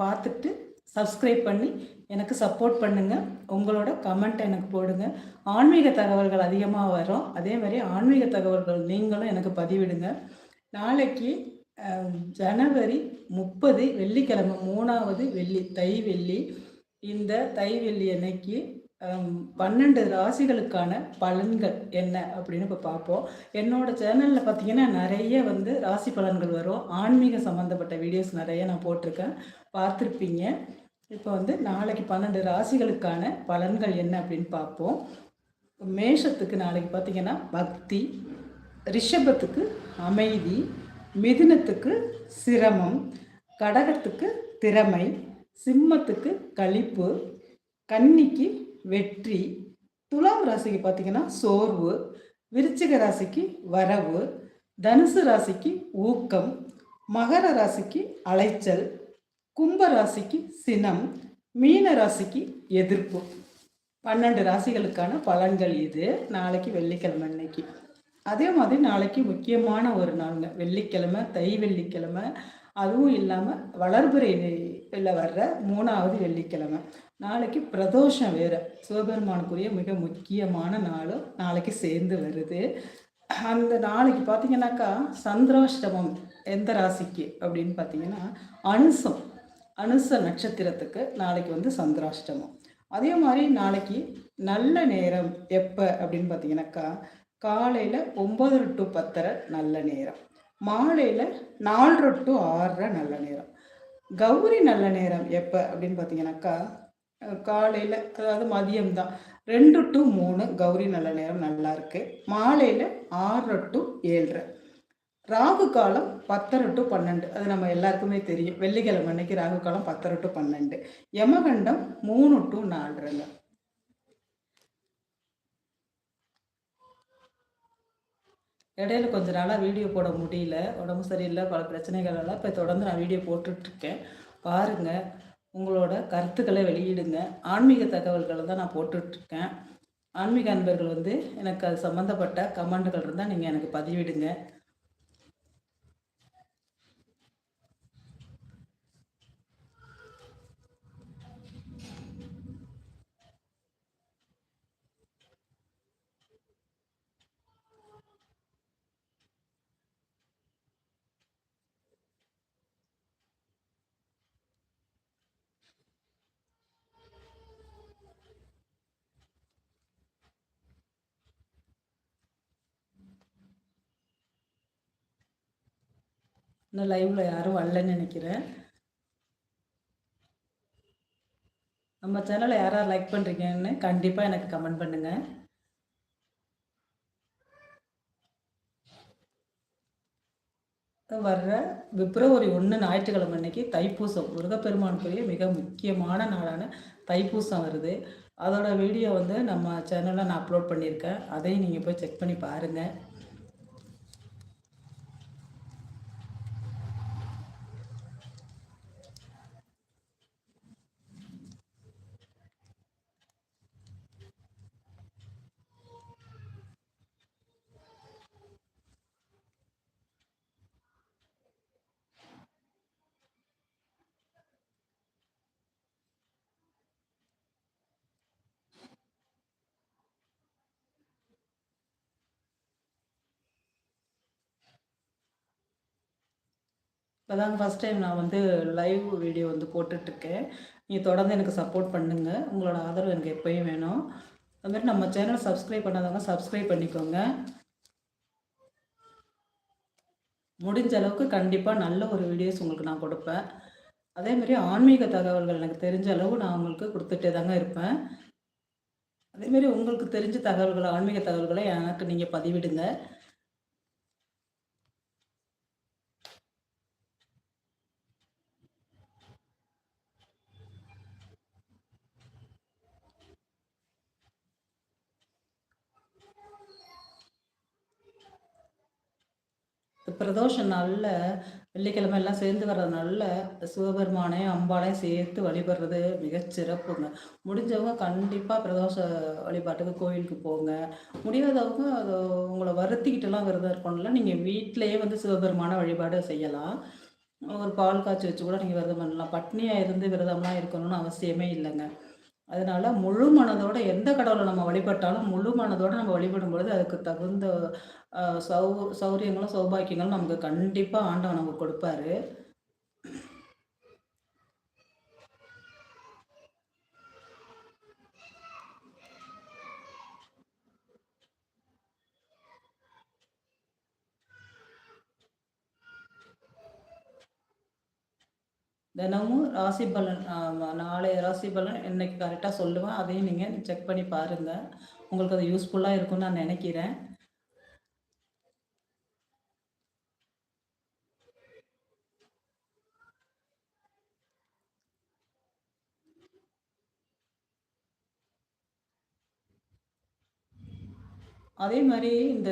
பார்த்துட்டு சப்ஸ்கிரைப் பண்ணி எனக்கு சப்போர்ட் பண்ணுங்கள் உங்களோட கமெண்ட் எனக்கு போடுங்க. ஆன்மீக தகவல்கள் அதிகமாக வரும். அதே மாதிரி ஆன்மீக தகவல்கள் நீங்களும் எனக்கு பதிவிடுங்க. நாளைக்கு ஜனவரி முப்பது வெள்ளிக்கிழமை மூணாவது வெள்ளி தை வெள்ளி. இந்த தை வெள்ளி அன்னைக்கு பன்னெண்டு ராசிகளுக்கான பலன்கள் என்ன அப்படின்னு இப்போ பார்ப்போம். என்னோட சேனலில் பார்த்தீங்கன்னா நிறைய வந்து ராசி பலன்கள் வரும். ஆன்மீக சம்மந்தப்பட்ட வீடியோஸ் நிறைய நான் போட்டிருக்கேன். பார்த்துருப்பீங்க. இப்போ வந்து நாளைக்கு பன்னெண்டு ராசிகளுக்கான பலன்கள் என்ன அப்படின்னு பார்ப்போம். மேஷத்துக்கு நாளைக்கு பார்த்தீங்கன்னா பக்தி ரிஷபத்துக்கு அமைதி மிதுனத்துக்கு சிரமம் கடகத்துக்கு திறமை சிம்மத்துக்கு களிப்பு கன்னிக்கு வெற்றி துலாம் ராசிக்கு பார்த்தீங்கன்னா சோர்வு விருச்சிக ராசிக்கு வரவு தனுசு ராசிக்கு ஊக்கம் மகர ராசிக்கு அலைச்சல் கும்ப ராசிக்கு சினம் மீன ராசிக்கு எதிர்ப்பு. பன்னெண்டு ராசிகளுக்கான பலன்கள் இது. நாளைக்கு வெள்ளிக்கிழமை அன்னைக்கு. அதே மாதிரி நாளைக்கு முக்கியமான ஒரு நாளுங்க. வெள்ளிக்கிழமை தை வெள்ளிக்கிழமை அதுவும் இல்லாமல் வளர்புறையில் வர்ற மூணாவது வெள்ளிக்கிழமை. நாளைக்கு பிரதோஷம் வேறு. சிவபெருமானுக்குரிய மிக முக்கியமான நாளும் நாளைக்கு சேர்ந்து வருது. அந்த நாளைக்கு பார்த்தீங்கன்னாக்கா சந்திராஷ்டமம் எந்த ராசிக்கு அப்படின்னு பார்த்தீங்கன்னா அனுசம். அனுச நட்சத்திரத்துக்கு நாளைக்கு வந்து சந்திராஷ்டமம். அதே மாதிரி நாளைக்கு நல்ல நேரம் எப்போ அப்படின்னு பார்த்தீங்கன்னாக்கா காலையில் ஒம்பது டு பத்தரை நல்ல நேரம். மாலையில் நாலு டு ஆறரை நல்ல நேரம். கௌரி நல்ல நேரம் எப்போ அப்படின்னு பார்த்தீங்கன்னாக்கா காலையில் அதாவது மதியம்தான் ரெண்டு டு மூணு கௌரி நல்ல நேரம் நல்லா இருக்கு. மாலையில் ஆறரை டு ஏழரை. ராகு காலம் பத்தரை டு பன்னெண்டு. அது நம்ம எல்லாருக்குமே தெரியும். வெள்ளிக்கிழமை அன்னைக்கு ராகு காலம் பத்தரை டு பன்னெண்டு. யமகண்டம் மூணு டு நாலுங்க இடையில கொஞ்ச நாளாக வீடியோ போட முடியல. உடம்பு சரியில்லை பல பிரச்சனைகளால் இப்போ தொடர்ந்து நான் வீடியோ போட்டுட்ருக்கேன். பாருங்கள் உங்களோட கருத்துக்களை வெளியிடுங்க. ஆன்மீக தகவல்களை தான் நான் போட்டுட்ருக்கேன். ஆன்மீக அன்பர்கள் வந்து எனக்கு அது சம்மந்தப்பட்ட கமெண்ட்டுகள் இருந்தால் நீங்கள் எனக்கு பதிவிடுங்க. இன்னும் லைவில் யாரும் வரலன்னு நினைக்கிறேன். நம்ம சேனலை யாராவது லைக் பண்ணுறீங்கன்னு கண்டிப்பாக எனக்கு கமெண்ட் பண்ணுங்கள் வர்ற பிப்ரவரி ஒன்று ஞாயிற்றுக்கிழமை அன்னைக்கு தைப்பூசம். முருகப்பெருமானுக்குரிய மிக முக்கியமான நாளான தைப்பூசம் வருது. அதோட வீடியோ வந்து நம்ம சேனலில் நான் அப்லோட் பண்ணியிருக்கேன். அதையும் நீங்கள் போய் செக் பண்ணி பாருங்கள் இப்போதாங்க ஃபஸ்ட் டைம் நான் வந்து லைவ் வீடியோ வந்து போட்டுட்ருக்கேன். நீங்கள் தொடர்ந்து எனக்கு சப்போர்ட் பண்ணுங்கள் உங்களோட ஆதரவு எனக்கு எப்போயும் வேணும். அதுமாதிரி நம்ம சேனல் சப்ஸ்கிரைப் பண்ணாதவங்க சப்ஸ்கிரைப் பண்ணிக்கோங்க. முடிஞ்ச அளவுக்கு கண்டிப்பாக நல்ல ஒரு வீடியோஸ் உங்களுக்கு நான் கொடுப்பேன். அதே மாதிரி ஆன்மீக தகவல்கள் எனக்கு தெரிஞ்ச அளவு நான் உங்களுக்கு கொடுத்துட்டே தாங்க இருப்பேன். அதேமாரி உங்களுக்கு தெரிஞ்ச தகவல்களை ஆன்மீக தகவல்களை எனக்கு நீங்கள் பதிவிடுங்க. பிரதோஷ நாளில் வெள்ளிக்கிழமை எல்லாம் சேர்ந்து வர்றதுனால சிவபெருமானையும் அம்பாளையும் சேர்த்து வழிபடுறது மிகச் சிறப்புங்க. முடிஞ்சவங்க கண்டிப்பாக பிரதோஷ வழிபாட்டுக்கு கோயிலுக்கு போங்க. முடியாதவங்க அது உங்களை வருத்திக்கிட்டெல்லாம் விரதம் இருக்கணும்ல. நீங்கள் வீட்டிலேயே வந்து சிவபெருமான வழிபாடு செய்யலாம். ஒரு பால் காய்ச்சி வச்சு கூட நீங்கள் விரதம் பண்ணலாம். பட்னியாக இருந்து விரதம்லாம் இருக்கணும்னு அவசியமே இல்லைங்க. அதனால முழு மனதோட எந்த கடவுளை நம்ம வழிபட்டாலும் முழு மனதோட நம்ம வழிபடும் பொழுது அதுக்கு தகுந்த சௌ சௌரியங்களும் சௌபாக்கியங்களும் நமக்கு கண்டிப்பாக ஆண்டவன் நமக்கு கொடுப்பாரு. தினமும் ராசி பலன் நாளைய ராசி பலன் இன்னைக்கு கரெக்டாக சொல்லுவேன் அதையும் நீங்கள் செக் பண்ணி பாருங்கள் உங்களுக்கு அது யூஸ்ஃபுல்லாக இருக்கும்னு நான் நினைக்கிறேன். அதே மாதிரி இந்த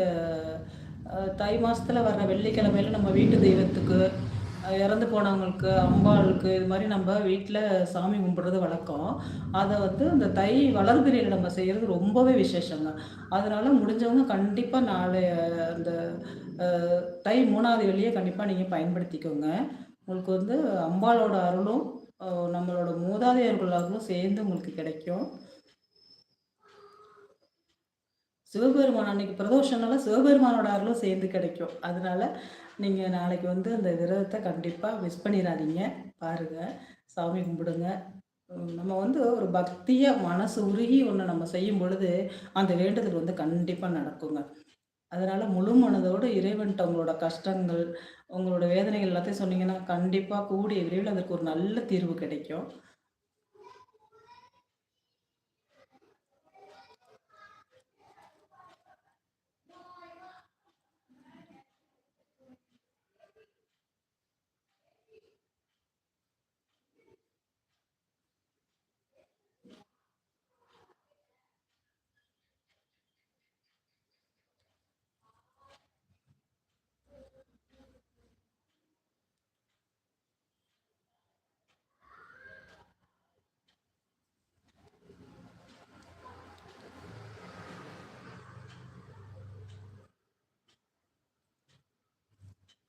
தை மாதத்தில் வர்ற வெள்ளிக்கிழமையில நம்ம வீட்டு தெய்வத்துக்கு இறந்து போனவங்களுக்கு அம்பாளுக்கு இது மாதிரி நம்ம வீட்டில் சாமி கும்பிட்றது வழக்கம். அதை வந்து அந்த தை வளர்பிறையில் நம்ம செய்கிறது ரொம்பவே விசேஷங்க. அதனால் முடிஞ்சவங்க கண்டிப்பாக நாளை அந்த தை மூணாவது வெளியே கண்டிப்பாக நீங்கள் பயன்படுத்திக்கோங்க. உங்களுக்கு வந்து அம்பாளோட அருளும் நம்மளோட மூதாதையர்களாகவும் சேர்ந்து உங்களுக்கு கிடைக்கும். சிவபெருமான் அன்னைக்கு பிரதோஷம்னால சிவபெருமானோட அருளும் சேர்ந்து கிடைக்கும். அதனால நீங்கள் நாளைக்கு வந்து அந்த விரதத்தை கண்டிப்பாக மிஸ் பண்ணிடாதீங்க. பாருங்கள் சாமி கும்பிடுங்க. நம்ம வந்து ஒரு பக்தியாக மனசு உருகி ஒன்று நம்ம செய்யும் பொழுது அந்த வேண்டுதல் வந்து கண்டிப்பாக நடக்குங்க. அதனால் முழு மனதோடு இறைவன்ட்ட உங்களோட கஷ்டங்கள் உங்களோட வேதனைகள் எல்லாத்தையும் சொன்னீங்கன்னா கண்டிப்பாக கூடிய விரைவில் அதற்கு ஒரு நல்ல தீர்வு கிடைக்கும்.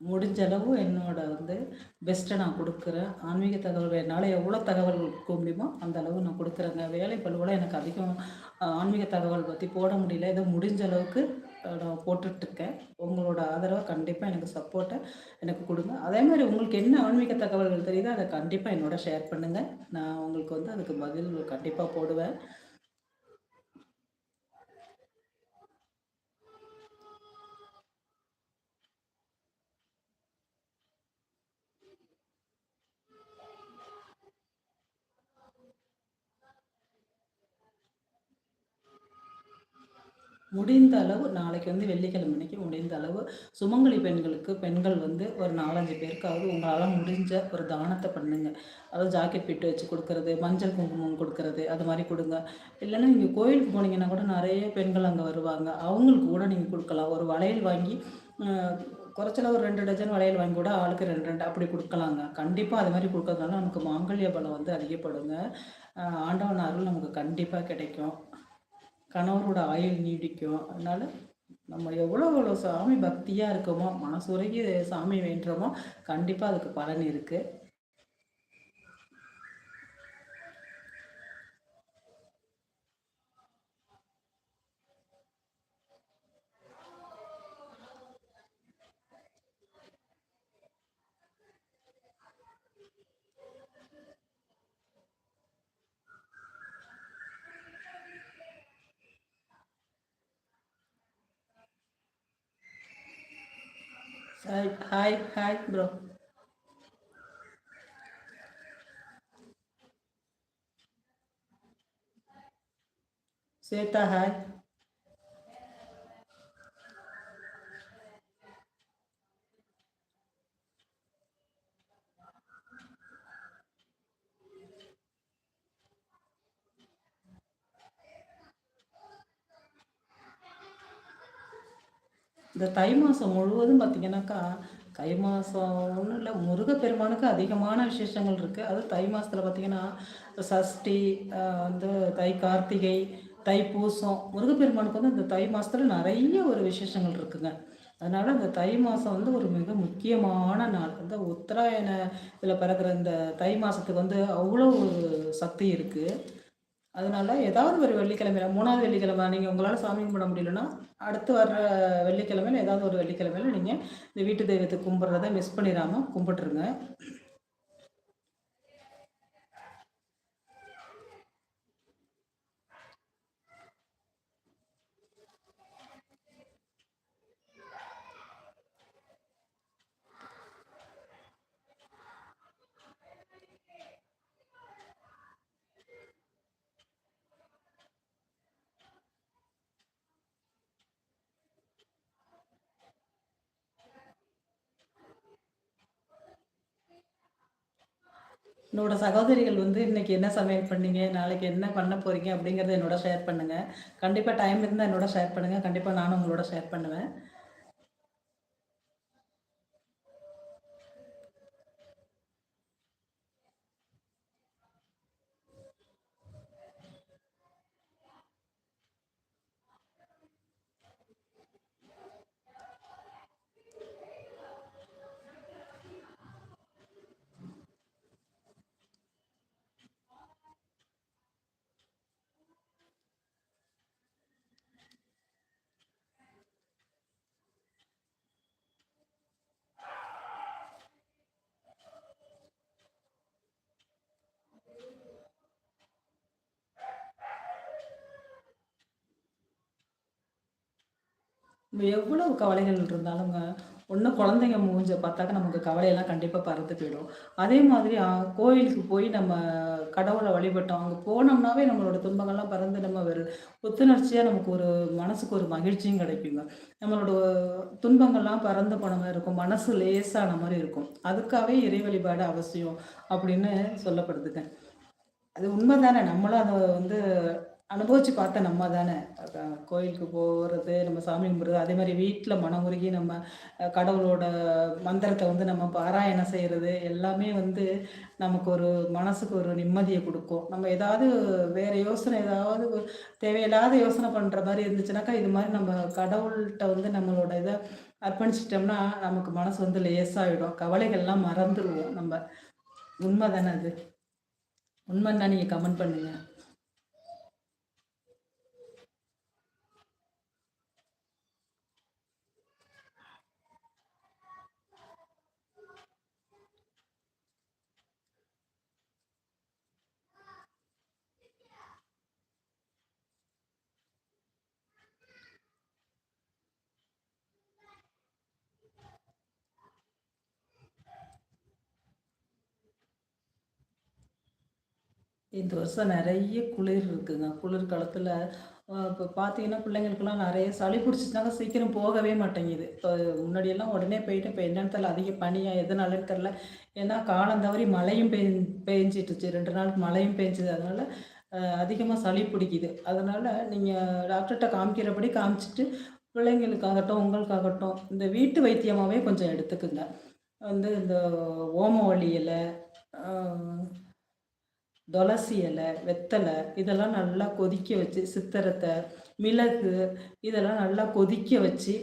முடிஞ்ச அளவு என்னோட வந்து பெஸ்ட்டை நான் கொடுக்குறேன். ஆன்மீக தகவல் என்னால் எவ்வளோ தகவல் கொடுக்க முடியுமோ அந்த அளவு நான் கொடுக்குறேங்க. வேலை பழுவில் எனக்கு அதிகம் ஆன்மீக தகவல் பற்றி போட முடியல. ஏதோ முடிஞ்ச அளவுக்கு நான் போட்டுட்ருக்கேன். உங்களோட ஆதரவை கண்டிப்பாக எனக்கு சப்போர்ட்டை எனக்கு கொடுங்க. அதே மாதிரி உங்களுக்கு என்ன ஆன்மீக தகவல்கள் தெரியுதோ அதை கண்டிப்பாக என்னோட ஷேர் பண்ணுங்கள் நான் உங்களுக்கு வந்து அதுக்கு பதில் கண்டிப்பாக போடுவேன். முடிந்த அளவு நாளைக்கு வந்து வெள்ளிக்கிழமை அன்னைக்கு முடிந்த அளவு சுமங்கலி பெண்களுக்கு பெண்கள் வந்து ஒரு நாலஞ்சு பேருக்காவது உங்களால் முடிஞ்ச ஒரு தானத்தை பண்ணுங்க. அதாவது ஜாக்கெட் பிட்டு வச்சு கொடுக்கறது மஞ்சள் குங்குமம் கொடுக்கறது அது மாதிரி கொடுங்க. இல்லைன்னா நீங்கள் கோயிலுக்கு போனீங்கன்னா கூட நிறைய பெண்கள் அங்கே வருவாங்க. அவங்களுக்கு கூட நீங்கள் கொடுக்கலாம். ஒரு வளையல் வாங்கி குறைச்சல ஒரு ரெண்டு டஜன் வளையல் வாங்கி கூட ஆளுக்கு ரெண்டு ரெண்டு அப்படி கொடுக்கலாங்க. கண்டிப்பாக அது மாதிரி கொடுக்கறதுனால நமக்கு மாங்கல்ய பலம் வந்து அதிகப்படுங்க. ஆண்டவன் அருள் நமக்கு கண்டிப்பாக கிடைக்கும். கணவரோட ஆயுள் நீடிக்கும். அதனால் நம்ம எவ்வளோ எவ்வளோ சாமி பக்தியாக இருக்கோமோ மனசுரைக்கு சாமி வேண்டுறோமோ கண்டிப்பாக அதுக்கு பலன் இருக்குது Hi, hi, hi, bro. Seta, hi. இந்த தை மாதம் முழுவதும் பார்த்திங்கனாக்கா தை மாதம் ஒன்றும் இல்லை முருகப்பெருமானுக்கு அதிகமான விசேஷங்கள் இருக்குது அது தை மாதத்தில் பார்த்திங்கன்னா சஷ்டி வந்து தை கார்த்திகை தைப்பூசம் முருகப்பெருமானுக்கு வந்து இந்த தை மாதத்தில் நிறைய ஒரு விசேஷங்கள் இருக்குங்க. அதனால் இந்த தை மாதம் வந்து ஒரு மிக முக்கியமான நாள். இந்த உத்தராயண இதில் பிறக்கிற இந்த தை மாதத்துக்கு வந்து அவ்வளோ ஒரு சக்தி இருக்குது அதனால ஏதாவது ஒரு வெள்ளிக்கிழமையில மூணாவது வெள்ளிக்கிழமை நீங்கள் உங்களால் சாமி கும்பிட முடியலன்னா அடுத்து வர்ற வெள்ளிக்கிழமையில ஏதாவது ஒரு வெள்ளிக்கிழமையில நீங்கள் இந்த வீட்டு தெய்வத்தை கும்பிட்றத மிஸ் பண்ணிடாமல் கும்பிட்டுருங்க. என்னோட சகோதரிகள் வந்து இன்னைக்கு என்ன சமையல் பண்ணீங்க நாளைக்கு என்ன பண்ண போறீங்க அப்படிங்கிறத என்னோட ஷேர் பண்ணுங்க. கண்டிப்பாக டைம் இருந்தால் என்னோட ஷேர் பண்ணுங்க. கண்டிப்பாக நானும் உங்களோட ஷேர் பண்ணுவேன். எவ்வளவு கவலைகள் இருந்தாலும் ஒன்று குழந்தைங்க மூஞ்ச பார்த்தாக்க நமக்கு கவலையெல்லாம் கண்டிப்பாக பறந்து போயிடும். அதே மாதிரி கோயிலுக்கு போய் நம்ம கடவுளை வழிபட்டோம் அங்கே போனோம்னாவே நம்மளோட துன்பங்கள்லாம் பறந்து நம்ம ஒரு புத்துணர்ச்சியாக நமக்கு ஒரு மனசுக்கு ஒரு மகிழ்ச்சியும் கிடைக்குங்க. நம்மளோட துன்பங்கள்லாம் பறந்து போன மாதிரி இருக்கும் மனசு லேசான மாதிரி இருக்கும். அதுக்காகவே இறை வழிபாடு அவசியம் அப்படின்னு சொல்லப்படுதுங்க. அது உண்மை தானே நம்மளும் அதை வந்து அனுபவிச்சு பார்த்த நம்ம தானே? கோயிலுக்கு போகிறது நம்ம சாமி கும்பிட்றது அதே மாதிரி வீட்டில் மனமுருகி நம்ம கடவுளோட மந்திரத்தை வந்து நம்ம பாராயணம் செய்கிறது எல்லாமே வந்து நமக்கு ஒரு மனசுக்கு ஒரு நிம்மதியை கொடுக்கும். நம்ம ஏதாவது வேறு யோசனை ஏதாவது தேவையில்லாத யோசனை பண்ணுற மாதிரி இருந்துச்சுனாக்கா இது மாதிரி நம்ம கடவுள்கிட்ட வந்து நம்மளோட இதை அர்ப்பணிச்சிட்டோம்னா நமக்கு மனசு வந்து லேசாகிடும் கவலைகள்லாம் மறந்துடுவோம் நம்ம. உண்மை தானே அது? உண்மைன்னா நீங்கள் கமெண்ட் பண்ணுங்கள் இந்த வருஷம் நிறைய குளிர் இருக்குங்க. குளிர் காலத்தில் இப்போ பார்த்தீங்கன்னா பிள்ளைங்களுக்குலாம் நிறைய சளி பிடிச்சிச்சுனாங்க சீக்கிரம் போகவே மாட்டேங்குது. இப்போ முன்னாடியெல்லாம் உடனே போயிட்டு இப்போ என்னென்னு தெரியல அதிக பனியாக எதனாலன்னு தெரில ஏன்னா காலம் தவறி மழையும் பெய் பெஞ்சிட்டுச்சு. ரெண்டு நாளுக்கு மழையும் பெஞ்சுது. அதனால் அதிகமாக சளி பிடிக்குது. அதனால் நீங்கள் டாக்டர்கிட்ட காமிக்கிறபடி காமிச்சிட்டு பிள்ளைங்களுக்காகட்டும் உங்களுக்காகட்டும் இந்த வீட்டு வைத்தியமாகவே கொஞ்சம் எடுத்துக்குங்க. வந்து இந்த ஓமவள்ளி இலை துளசி இலை வெத்தலை இதெல்லாம் நல்லா கொதிக்க வச்சு சித்திரத்தை மிளகு இதெல்லாம் நல்லா கொதிக்க வச்சு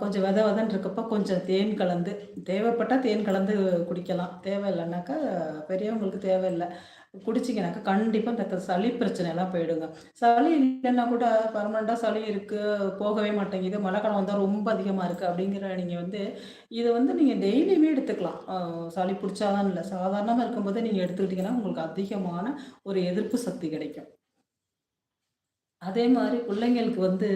கொஞ்சம் வித விதன்னு இருக்கப்போ கொஞ்சம் தேன் கலந்து தேவைப்பட்டால் தேன் கலந்து குடிக்கலாம். தேவை இல்லைனாக்கா பெரியவங்களுக்கு தேவையில்லை. குடிச்சிங்கனாக்கா கண்டிப்பாக இந்த சளி பிரச்சனைலாம் போயிடுங்க. சளி இல்லைன்னா கூட பர்மனெண்ட்டாக சளி இருக்குது போகவே மாட்டேங்குது மழை காலம் வந்தால் ரொம்ப அதிகமாக இருக்குது அப்படிங்கிற நீங்கள் வந்து இதை வந்து நீங்கள் டெய்லியுமே எடுத்துக்கலாம். சளி பிடிச்சாதான் இல்லை. சாதாரணமாக இருக்கும்போது நீங்கள் எடுத்துக்கிட்டிங்கன்னா உங்களுக்கு அதிகமான ஒரு எதிர்ப்பு சக்தி கிடைக்கும். அதே மாதிரி பிள்ளைங்களுக்கு வந்து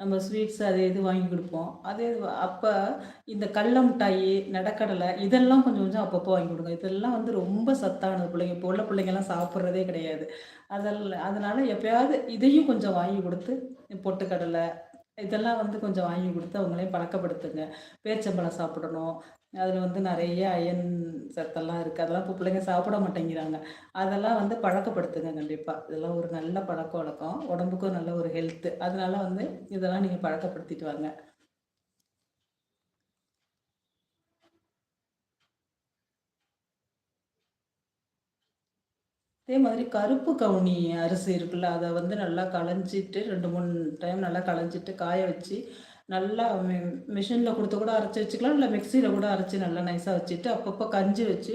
நம்ம ஸ்வீட்ஸ் அது இது வாங்கி கொடுப்போம். அதே அப்போ இந்த கடல மிட்டாயி நடக்கடலை இதெல்லாம் கொஞ்சம் கொஞ்சம் அப்பப்போ வாங்கி கொடுங்க. இதெல்லாம் வந்து ரொம்ப சத்தானது பிள்ளைங்க. இப்போ உள்ள பிள்ளைங்கெல்லாம் சாப்பிட்றதே கிடையாது. அதில் அதனால் எப்பயாவது இதையும் கொஞ்சம் வாங்கி கொடுத்து பொட்டுக்கடலை இதெல்லாம் வந்து கொஞ்சம் வாங்கி கொடுத்து அவங்களையும் பழக்கப்படுத்துங்க. பேச்சம்பழம் சாப்பிடணும். அதில் வந்து நிறைய அயன் சத்தெல்லாம் இருக்குது அதெல்லாம் இப்போ பிள்ளைங்க சாப்பிட மாட்டேங்கிறாங்க. அதெல்லாம் வந்து பழக்கப்படுத்துங்க கண்டிப்பாக இதெல்லாம் ஒரு நல்ல பழக்க வழக்கம். உடம்புக்கும் நல்ல ஒரு ஹெல்த்து அதனால வந்து இதெல்லாம் நீங்கள் பழக்கப்படுத்திட்டு வாங்க. அதே மாதிரி கருப்பு கவுனி அரிசி இருக்குல்ல அதை வந்து நல்லா களைஞ்சிட்டு ரெண்டு மூணு டைம் நல்லா களைஞ்சிட்டு காய வச்சு நல்லா மிஷினில் கொடுத்து கூட அரைச்சி வச்சுக்கலாம். இல்லை மிக்சியில் கூட அரைச்சி நல்லா நைஸாக வச்சுட்டு அப்பப்போ கஞ்சி வச்சு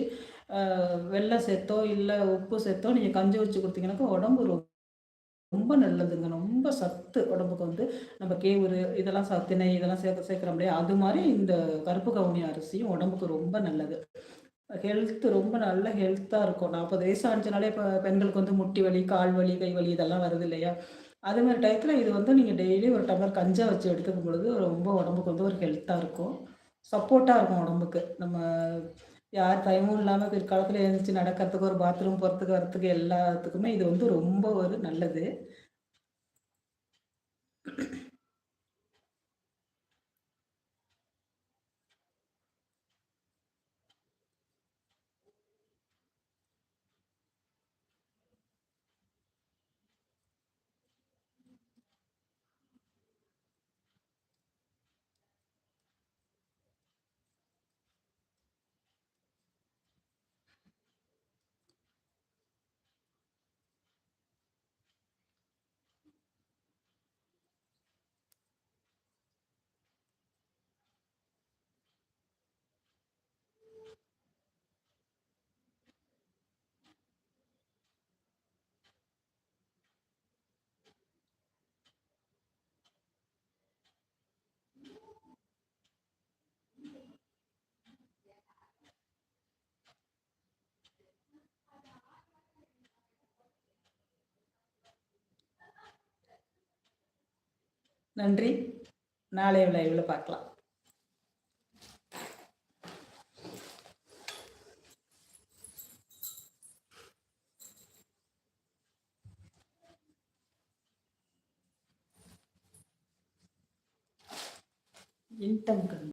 வெள்ளம் சேர்த்தோ இல்லை உப்பு சேர்த்தோ நீங்கள் கஞ்சி வச்சு கொடுத்தீங்கன்னாக்கா உடம்பு ரொம்ப நல்லதுங்க. ரொம்ப சத்து உடம்புக்கு வந்து. நம்ம கேவுரு இதெல்லாம் சத்தினை இதெல்லாம் சேர்க்க சேர்க்குற முடியாது அது மாதிரி இந்த கருப்பு கவுனி அரிசியும் உடம்புக்கு ரொம்ப நல்லது. ஹெல்த் ரொம்ப நல்ல ஹெல்த்தாக இருக்கும். நாற்பது வயசு ஆனிச்சனாலே இப்போ பெண்களுக்கு வந்து முட்டி வலி கால் வலி கை வலி இதெல்லாம் வருது இல்லையா? அதே மாதிரி டயத்தில் இது வந்து நீங்கள் டெய்லி ஒரு டம்ளர் கஞ்சா வச்சு எடுத்துக்கும் பொழுது ரொம்ப உடம்புக்கு வந்து ஒரு ஹெல்த்தாக இருக்கும். சப்போர்ட்டாக இருக்கும் உடம்புக்கு. நம்ம யார் டைமும் இல்லாமல் பிற்காலத்தில் எழுந்திரிச்சு நடக்கிறதுக்கு ஒரு பாத்ரூம் போகிறதுக்கு வரத்துக்கு எல்லாத்துக்குமே இது வந்து ரொம்ப ஒரு நல்லது. நன்றி. நாளைய லைவில் பார்க்கலாம். இன்கம்